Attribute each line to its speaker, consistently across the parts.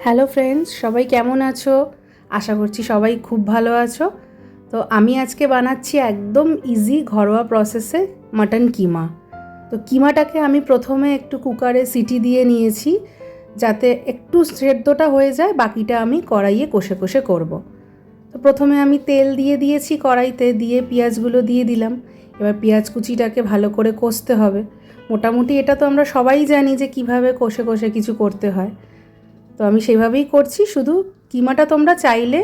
Speaker 1: Hello friends, সবাই কেমন আছো? আশা করছি সবাই খুব ভালো আছো। তো আমি আজকে বানাচ্ছি একদম ইজি ঘরোয়া প্রসেসে মাটন কিমা তো কিমাটাকে আমি প্রথমে একটু কুকারে সিটি দিয়ে নিয়েছি, যাতে একটু সেদ্ধটা হয়ে যায়, বাকিটা আমি কড়াইয়ে কষে কষে করব। তো প্রথমে আমি তেল দিয়ে দিয়েছি কড়াইতে, দিয়ে পেঁয়াজগুলো দিয়ে দিলাম। এবার পেঁয়াজ কুচিটাকে ভালো করে কষতে হবে। মোটামুটি এটা তো আমরা সবাই জানি যে কীভাবে কষে কষে কিছু করতে হয়। তো আমি সেভাবেই করছি, শুধু কিমাটা তোমরা চাইলে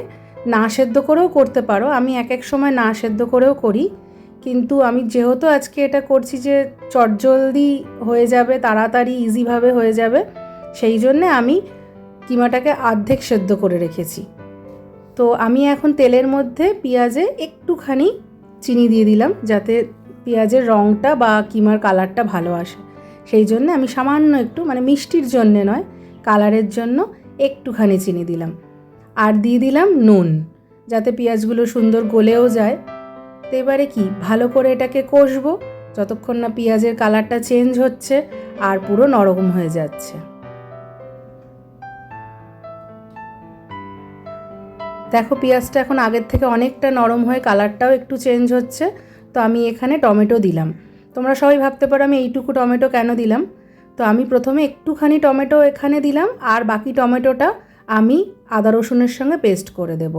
Speaker 1: না সেদ্ধ করেও করতে পারো। আমি এক এক সময় না সেদ্ধ করেও করি, কিন্তু আমি যেহেতু আজকে এটা করছি যে চটজলদি হয়ে যাবে, তাড়াতাড়ি ইজিভাবে হয়ে যাবে, সেই জন্যে আমি কিমাটাকে অর্ধেক সেদ্ধ করে রেখেছি। তো আমি এখন তেলের মধ্যে পেঁয়াজে একটুখানি চিনি দিয়ে দিলাম, যাতে পেঁয়াজের রঙটা বা কিমার কালারটা ভালো আসে। সেই জন্য আমি সামান্য একটু মানে মিষ্টির জন্যে নয় কালারের জন্য একটুখানি চিনি দিলাম। আর দিয়ে দিলাম নুন, যাতে পেঁয়াজগুলো সুন্দর গলেও যায়। তো এবারে কি, ভালো করে এটাকে কষবো, যতক্ষণ না পেঁয়াজের কালারটা চেঞ্জ হচ্ছে আর পুরো নরম হয়ে যাচ্ছে। দেখো পেঁয়াজটা এখন আগের থেকে অনেকটা নরম হয়ে কালারটাও একটু চেঞ্জ হচ্ছে। তো আমি এখানে টমেটো দিলাম। তোমরা সবাই ভাবতে পারো আমি এইটুকু টমেটো কেন দিলাম? তো আমি প্রথমে একটুখানি টমেটো এখানে দিলাম, আর বাকি টমেটোটা আমি আদা রসুনের সঙ্গে পেস্ট করে দেব।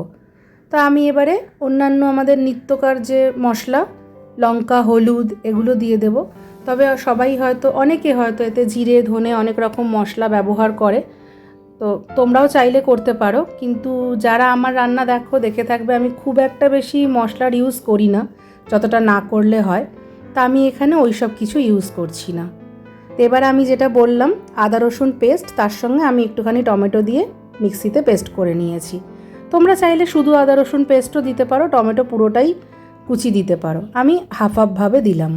Speaker 1: তো আমি এবারে অন্যান্য আমাদের নিত্যকার যে মশলা, লঙ্কা, হলুদ, এগুলো দিয়ে দেব। তবে সবাই হয়তো, অনেকে হয়তো এতে জিরে, ধনে অনেক রকম মশলা ব্যবহার করে। তো তোমরাও চাইলে করতে পারো, কিন্তু যারা আমার রান্না দেখো, দেখে থাকবে আমি খুব একটা বেশি মশলার ইউজ করি না, যতটা না করলে হয়। তা আমি এখানে ওই সব কিছু ইউজ করছি না। তো এবার আমি যেটা বললাম, আদা রসুন পেস্ট তার সঙ্গে আমি একটুখানি টমেটো দিয়ে মিক্সিতে পেস্ট করে নিয়েছি। তোমরা চাইলে শুধু আদা রসুন পেস্টও দিতে পারো, টমেটো পুরোটাই কুচি দিতে পারো। আমি হাফ হাফভাবে দিলাম,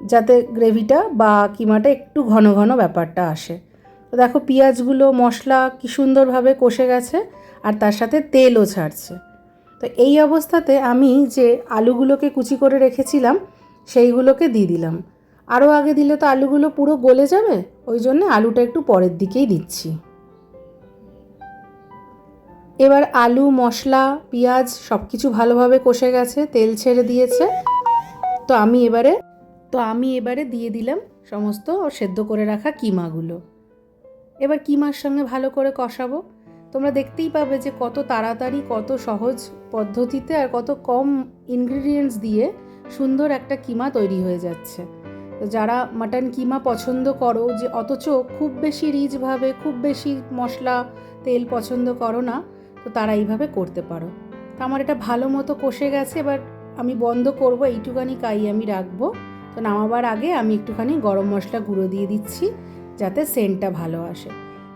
Speaker 1: যাতে গ্রেভিটা বা কিমাটা একটু ঘন ঘন ব্যাপারটা আসে। তো দেখো পেঁয়াজগুলো, মশলা কি সুন্দরভাবে কষে গেছে, আর তার সাথে তেলও ছাড়ছে। তো এই অবস্থাতে আমি যে আলুগুলোকে কুচি করে রেখেছিলাম, সেইগুলোকে দিয়ে দিলাম। আরও আগে দিলে তো আলুগুলো পুরো গলে যাবে? ওই জন্য আলুটা একটু পরের দিকেই দিচ্ছি। এবার আলু, মশলা, পেঁয়াজ সব কিছু ভালোভাবে কষে গেছে, তেল ছেড়ে দিয়েছে। তো আমি এবারে, তো আমি এবারে দিয়ে দিলাম সমস্ত সেদ্ধ করে রাখা কিমাগুলো। এবার কিমার সঙ্গে ভালো করে কষাবো। তোমরা দেখতেই পাবে যে কত তাড়াতাড়ি, কত সহজ পদ্ধতিতে আর কত কম ইনগ্রিডিয়েন্টস দিয়ে সুন্দর একটা কিমা তৈরি হয়ে যাচ্ছে। তো যারা মাটন কিমা পছন্দ করো যে অথচ খুব বেশি রিচভাবে খুব বেশি মশলা, তেল পছন্দ করো না, তো তারা এইভাবে করতে পারো। তো আমার এটা ভালো মতো কষে গেছে এবার আমি বন্ধ করব, এইটুখানি কাই আমি রাখব। তো নামাবার আগে আমি একটুখানি গরম মশলা গুঁড়ো দিয়ে দিচ্ছি, যাতে সেন্টটা ভালো আসে।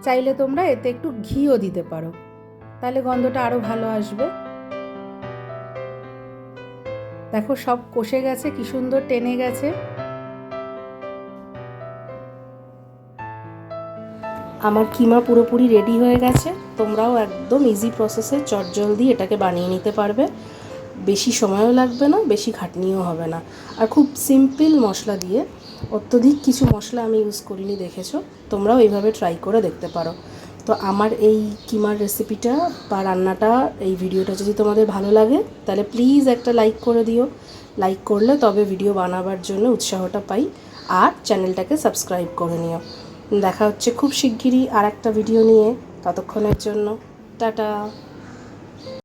Speaker 1: চাইলে তোমরা এতে একটু ঘিও দিতে পারো, তাহলে গন্ধটা আরও ভালো আসবে। দেখো সব কষে গেছে, কি সুন্দর টেনে গেছে। আমার কিমা পুরোপুরি রেডি হয়ে গেছে। তোমরাও একদম ইজি প্রসেসে চটজলদি এটাকে বানিয়ে নিতে পারবে। বেশি সময়ও লাগবে না, বেশি খাটনিও হবে না। আর খুব সিম্পল মশলা দিয়ে অত্যধিক কিছু মশলা আমি ইউজ করিনি, দেখেছ? তোমরাও এইভাবে ট্রাই করে দেখতে পারো। তো আমার এই কিমার রেসিপিটা বা রান্নাটা, এই ভিডিওটা যদি তোমাদের ভালো লাগে, তাহলে প্লিজ একটা লাইক করে দিও। লাইক করলে তবে ভিডিও বানাবার জন্য উৎসাহটা পাই। আর চ্যানেলটাকে সাবস্ক্রাইব করে নিও। দেখা হচ্ছে খুব শিগগিরই আর একটা ভিডিও নিয়ে। ততক্ষণের জন্য টাটা।